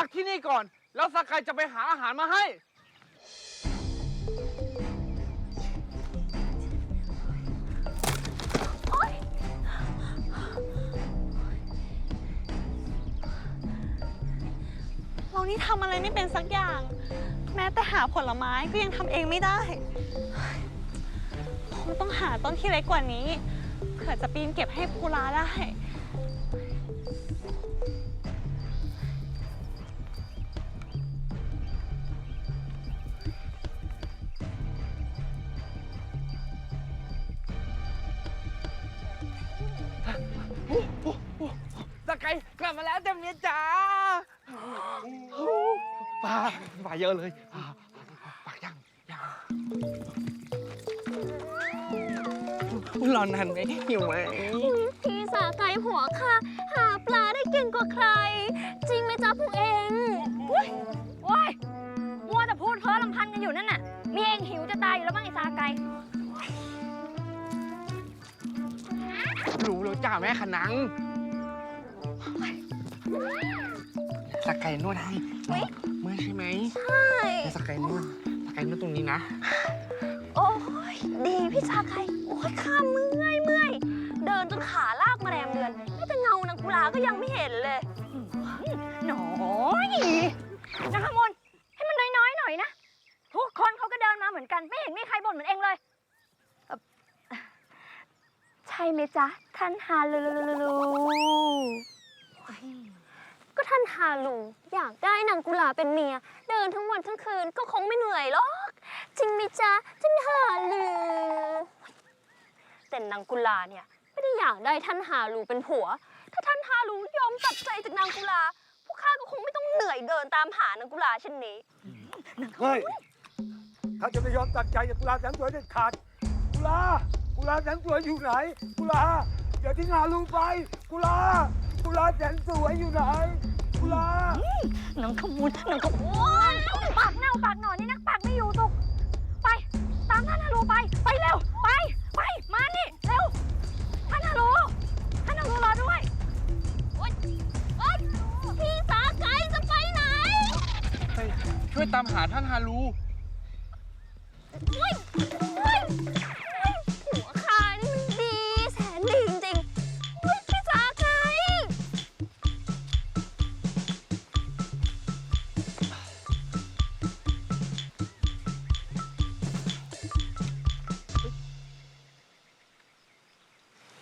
พักที่นี่ก่อน แล้วสกายจะไปหาอาหารมาให้ เรานี่ทำอะไรไม่เป็นสักอย่าง แม้แต่หาผลไม้ก็ยังทำเองไม่ได้คงต้องหาต้นที่เล็กกว่านี้ เผื่อจะปีนเก็บให้กุลาได้ สกายกลับมาแล้วเต็มเมียจ๋าปลาปลาเยอะเลยปลายังยังรอนานไหมหิวไหมพี่สาไก่หัวค่ะ หาปลาได้เก่งกว่าใคร จริงไหมจ๊ะพวกเองโอ้ยมัวแต่พูดเพ้อลำพันกันอยู่นั่นน่ะ มีเองหิวจะตายอยู่แล้วบ้างไอ้ซาไกาแม่ขนังสกายนวดให้เมื่อยใช่ไหมใช่สกายนวดสกายนวดตรงนี้นะ โอ้ยดีพี่ชาไก่โอ้ยข้าเมื่อยเมื่อยเดินจนขาลากมาแรมเดือนแม้แต่เงานางกุลาก็ยังไม่เห็นเลยหน่อยนางขมลให้มันน้อยๆหน่อยนะทุกคนเขาก็เดินมาเหมือนกัน ไม่เห็นมีใครบ่นเหมือนเองเลย ใช่ไหมจ๊ะ ท่านฮาลูก็ท่านฮาลูอยากได้นางกุลาเป็นเมีย เดินทั้งวันทั้งคืนก็คงไม่เหนื่อยหรอก จริงไหมจ๊ะ ท่านฮาลูแต่นางกุลาเนี่ยไม่ได้อยากได้ท่านฮาลูเป็นผัว ถ้าท่านฮาลูยอมตัดใจจากนางกุลา พวกข้าก็คงไม่ต้องเหนื่อยเดินตามหานางกุลาเช่นนี้ เฮ้ย ถ้าจะไม่ยอมตัดใจจากกุลาแสนสวยเด็ดขาด กุลาแสนสวยอยู่ไหน กุลาอย่าทิ้งหาลูกไป กุลา กุลาแสนสวยอยู่ไหน กุลานางขมูลนางขมูลปากเน่าปากหนอนนี่นักปากไม่อยู่สุก ไป ตามท่านฮารุไป ไปเร็ว ไป ไป มานี่ เร็ว ท่านฮารุท่านฮารุรอด้วย โอ๊ยโอ๊ยพี่สาไกจะไปไหน ช่วยตามหาท่านฮารูเฮ้ยเฮ้ยเฮ้ย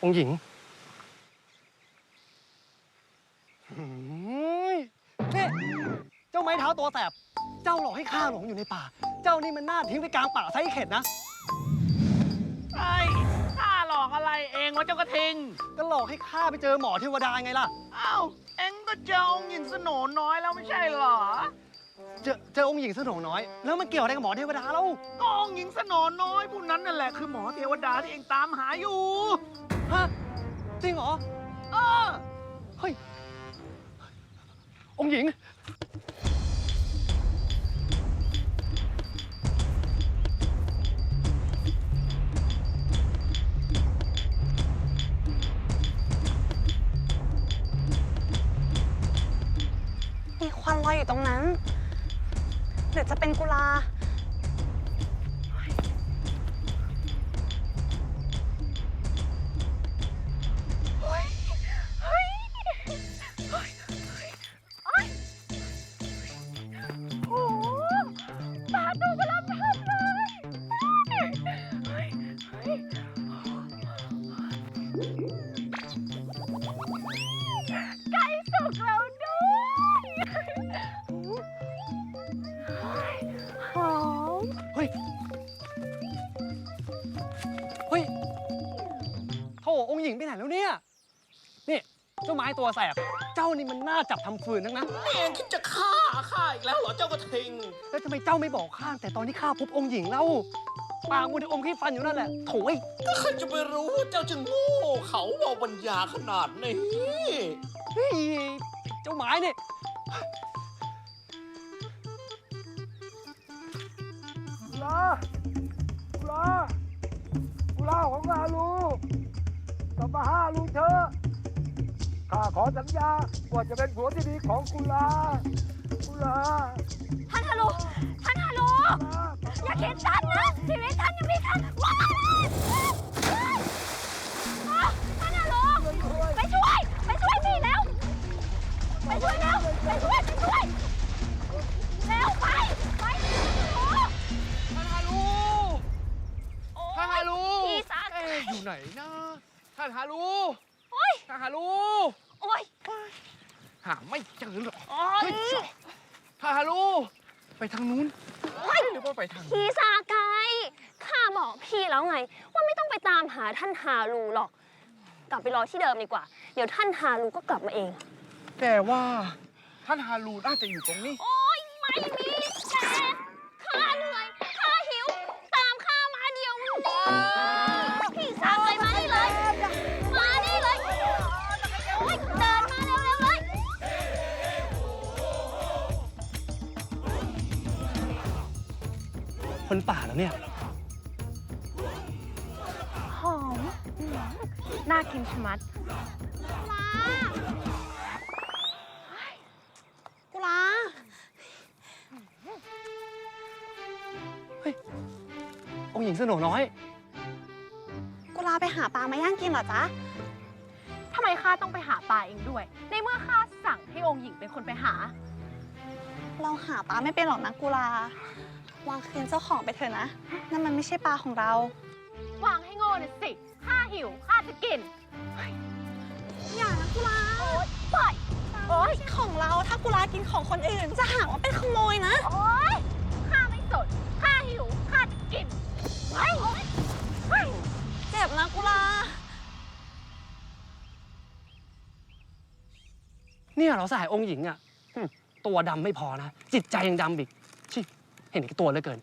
องค์หญิงหืมนี่เจ้าไม้เท้าตัวแสบ เจ้าหลอกให้ข้าหลงอยู่ในป่า เจ้านี่มันน่าทิ้งไปกลางป่าซะให้เข็ดนะ ไอ้ข้าหลอกอะไรเองวะเจ้ากระทิง ก็หลอกให้ข้าไปเจอหมอเทวดาไงล่ะ อ้าว เอ็งก็เจอองค์หญิงสโหนน้อยแล้วไม่ใช่เหรอ เจอเจอองค์หญิงสนองน้อย แล้วมันเกี่ยวอะไรกับหมอเทวดาเล่า ก็องค์หญิงสโหนน้อยผู้นั้นนั่นแหละคือหมอเทวดาที่เอ็งตามหาอยู่ ฮะ จริงเหรอเออเฮ้ย องค์หญิง มีควันลอยอยู่ตรงนั้น หรือจะเป็นกุลา เจ้าไม้ตัวแสบ เจ้านี่มันน่าจับทำฟืนทั้งนั้นเอ็งคิดจะฆ่าข้าอีกแล้วเหรอเจ้ากระทิง แล้วทำไมเจ้าไม่บอกข้าแต่ตอนที่ข้าพบองค์หญิงเล่าปากมูแต่อมขี้ฟันอยู่นั่นแหละโถยก็ข้าจะไปรู้ว่าเจ้าจะโง่เขาเอาปัญญาขนาดนี้เฮ้ยเจ้าไม้เนี่ยกุลากุลากุลาของข้าลูกกลับมาห้าลูกเธอะ ข้าขอสัญญาว่าจะเป็นผัวที่ดีของกุลากุลาท่านฮารุท่านฮารุอย่าคิดสั้นนะชีวิตท่านยังมีค่าว้ายท่านฮารุไปช่วย ไปช่วยพี่แล้ว ไปช่วยแล้ว ไปช่วย ไปช่วยเร็วไป ไปโอ้ท่านฮารูท่านฮารูพี่สาเอ๊ะอยู่ไหนนะท่านฮารูโอ้ยท่านฮารู โอ้ยหาไม่เจอหรอกโอ้ยเฮ้ยท่านฮารูไปทางนู้นหรือว่าไปทางนี้พี่สาไกข้าบอกพี่แล้วไง ว่าไม่ต้องไปตามหาท่านฮารูหรอก กลับไปรอที่เดิมดีกว่า เดี๋ยวท่านฮารูก็กลับมาเอง แต่ว่าท่านฮารูน่าจะอยู่ตรงนี้ โอ๊ เนี่ย หอมน่ากินชะมัด กุลาองค์หญิงสนน้อย กุลาไปหาปลามาย่างกินเหรอจ๊ะ ทำไมข้าต้องไปหาปลาเองด้วย ในเมื่อข้าสั่งให้องค์หญิงเป็นคนไปหา เราหาปลาไม่เป็นหรอกนะกุลา วางคืนเจ้าของไปเถอะนะ นั่นมันไม่ใช่ปลาของเรา วางให้โง่น่ะสิข้าหิวข้าจะกิน อย่านะกุลาโอ๊ยปล่อยโอ๊ยไม่ใช่ของเราถ้ากุลากินของคนอื่นจะหาว่าเป็นขโมยนะ โอ๊ยข้าไม่สนข้าหิวข้าจะกินไว้ไว้เจ็บนะกุลา เนี่ยเหราสหายองค์หญิงอะตัวดำไม่พอนะ จิตใจยังดำอีกชิ เห็นแก่ตัวเหลือเกิน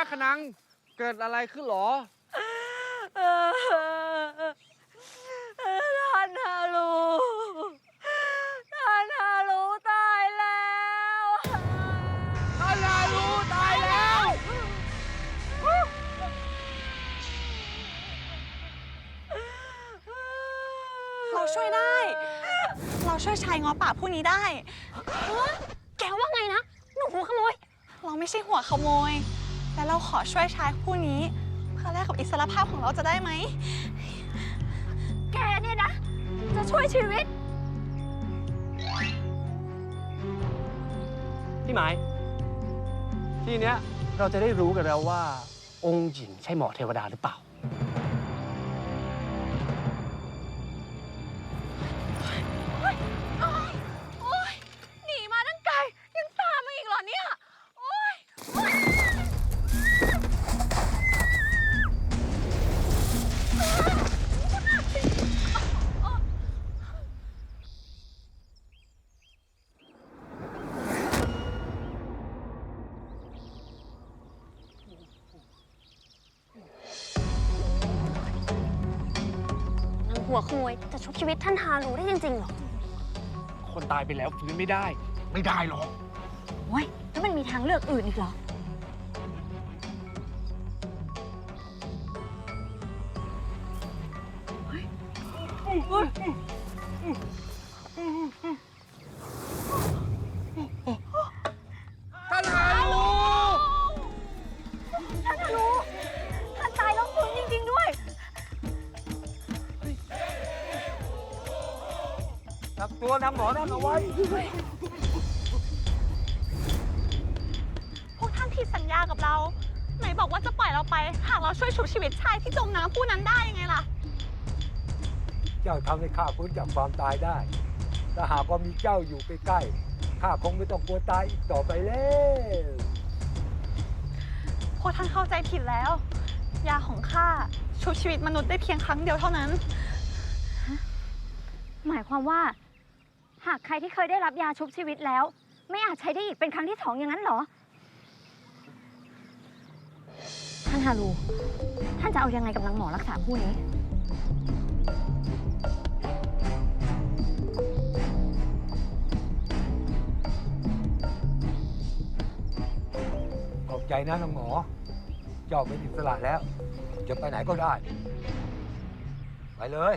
แม่แม่ขนังเกิดอะไรขึ้นหรอท่านฮารูท่านฮารูตายแล้วท่านนารูตายแล้วเราช่วยได้ เราช่วยชายง้อป่าผู้นี้ได้ แกว่าไงนะ หนูหัวขโมย เราไม่ใช่หัวขโมยและ เราขอช่วยชายผู้นี้ เพื่อแลกกับอิสรภาพของเราจะได้ไหม แกเนี่ยนะ จะช่วยชีวิต พี่ไม้ทีเนี้ยเราจะได้รู้กันแล้วว่า องค์หญิงใช่หมอเทวดาหรือเปล่า หัวขโมยจะชุบชีวิตท่านฮารูได้จริงๆเหรอ คนตายไปแล้วฟื้นไม่ได้ ไม่ได้หรอก โอ๊ยแล้วมันมีทางเลือกอื่นอีกเหรอท่ ช่วยชุบชีวิตชายที่จมน้ำผู้นั้นได้ยังไงล่ะ เจ้าทำให้ข้าฟื้นจากความตายได้ ถ้าหากว่ามีเจ้าอยู่ใกล้ๆข้าคงไม่ต้องกลัวตายอีกต่อไปแล้วพวกท่านเข้าใจผิดแล้ว ยาของข้าชุบชีวิตมนุษย์ได้เพียงครั้งเดียวเท่านั้น หมายความว่า หากใครที่เคยได้รับยาชุบชีวิตแล้ว ไม่อาจใช้ได้อีกเป็นครั้งที่สองอย่างนั้นเหรอ ท่านฮารู ท่านจะเอายังไงกับนางหมอรักษาผู้นี้ ขอบใจนะนางหมอ เจ้าเป็นอิสระแล้ว จะไปไหนก็ได้ ไปเลย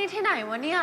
นี่ที่ไหนวะเนี่ย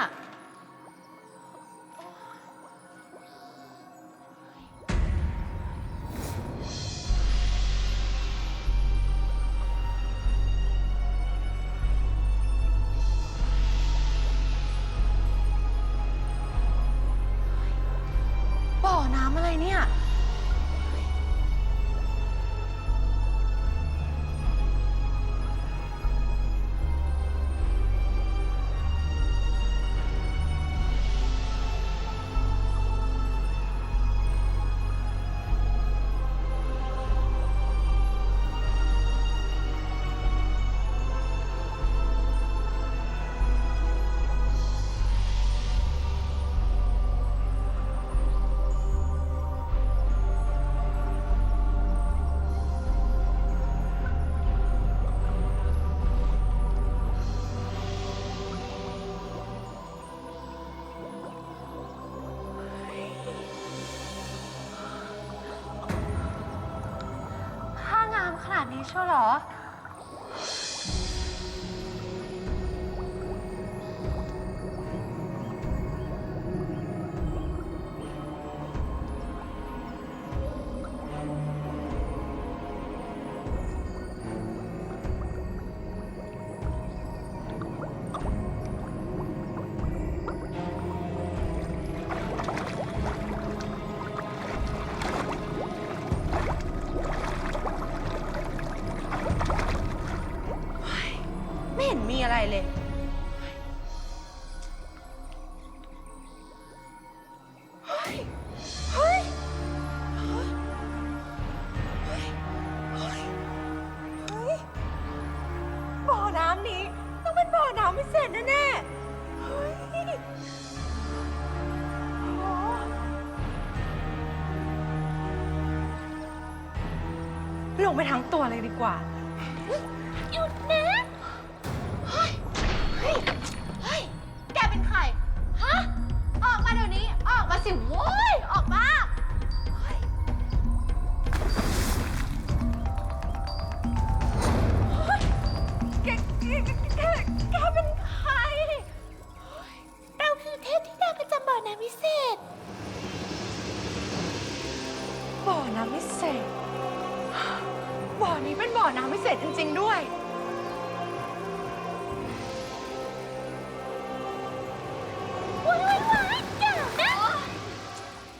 นี้เชียวเหรอ เป็นบ่เสร็จแน่แน่ๆเฮ้ยโอ้ลงไปทั้งตัวเลยดีกว่า อน้ำวิเศษจจริง ๆ ด้วย ว้ายว้ายว้ายอย่านะ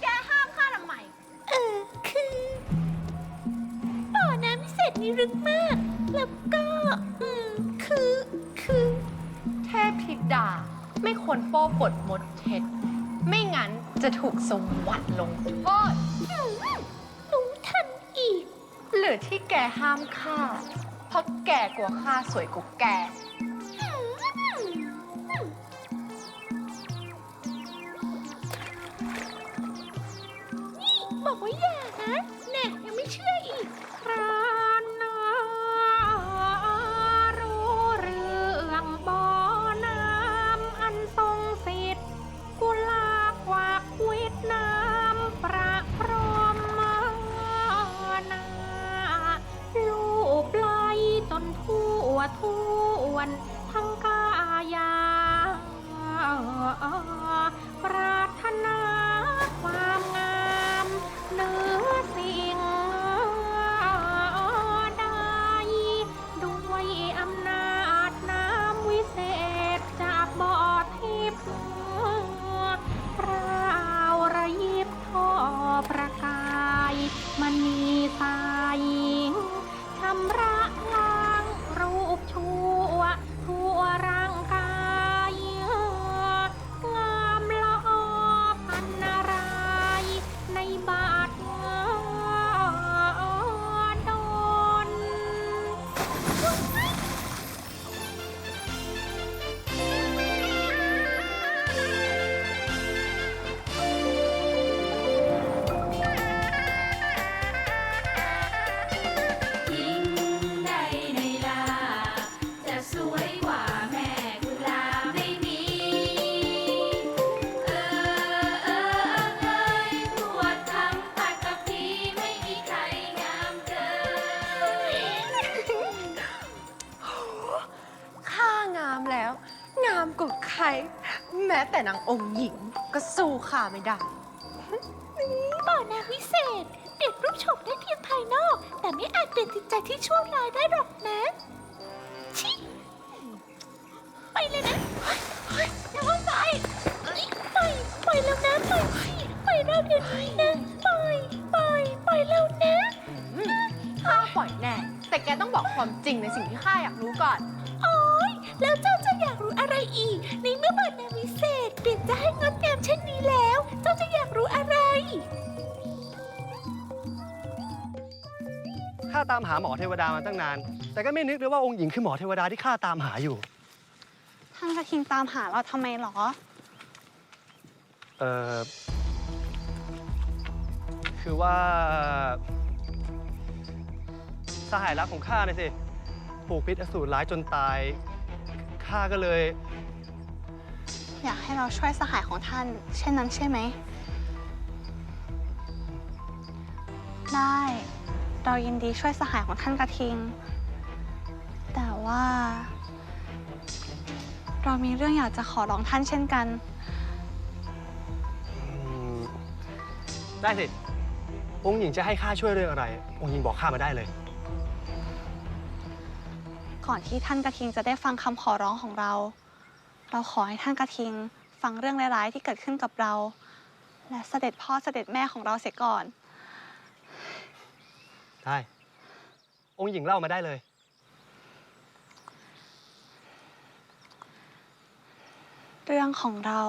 แกห้ามข้าทำไม เออคือบ่อน้ำพิเศษนี้ลึกมาก แล้วก็อืมคือคือ เทพธิดาไม่ควรโป้ปดมดเท็ด ไม่งั้นจะถูกสมวรรค์ลงโทษ ห้ามข้าเพราะแกกลัวข้าสวยกว่าแกบอก แม้แต่นางองค์หญิงก็สู้ข้าไม่ได้บ่อน้ำวิเศษเปลี่ยนรูปโฉมได้เพียงภายนอก แต่ไม่อาจเปลี่ยนจิตใจที่ชั่วร้ายได้หรอกนะ ชิ ไปเลยนะเฮ้ยอย่าเพิ่งไปเอ้ยไปไปแล้วนะไปไปแล้วเดี๋ยวนี้นะไปไปไปแล้วนะ ข้าปล่อยแน่ แต่แกต้องบอกความจริงในสิ่งที่ข้าอยากรู้ก่อน โอ๊ย แล้วเจ้าจะอยากรู้อะไรอีก ในเมื่อบ่อน้ำวิเศษเปลี่ยนจะให้งดงามเช่นนี้แล้ว เจ้าจะอยากรู้อะไร ข้าตามหาหมอเทวดามาตั้งนาน แต่ก็ไม่นึกเลยว่าองค์หญิงคือหมอเทวดาที่ข้าตามหาอยู่ ท่านกระทิงตามหาเราทำไมหรอ เออคือว่าสหายรักของข้าน่ะสิ ผูกพิษอสูรร้ายจนตาย ข้าก็เลย อยากให้เราช่วยสหายของท่าน เช่นนั้นใช่ไหม ได้ เรายินดีช่วยสหายของท่านกระทิง แต่ว่า เรามีเรื่องอยากจะขอร้องท่านเช่นกันอืมได้สิองค์หญิงจะให้ข้าช่วยเรื่องอะไร องค์หญิงบอกข้ามาได้เลย ก่อนที่ท่านกระทิงจะได้ฟังคำขอร้องของเรา เราขอให้ท่านกระทิงฟังเรื่องร้ายๆที่เกิดขึ้นกับเรา และเสด็จพ่อเสด็จแม่ของเราเสียก่อน ได้ องค์หญิงเล่ามาได้เลย เรื่องของเรา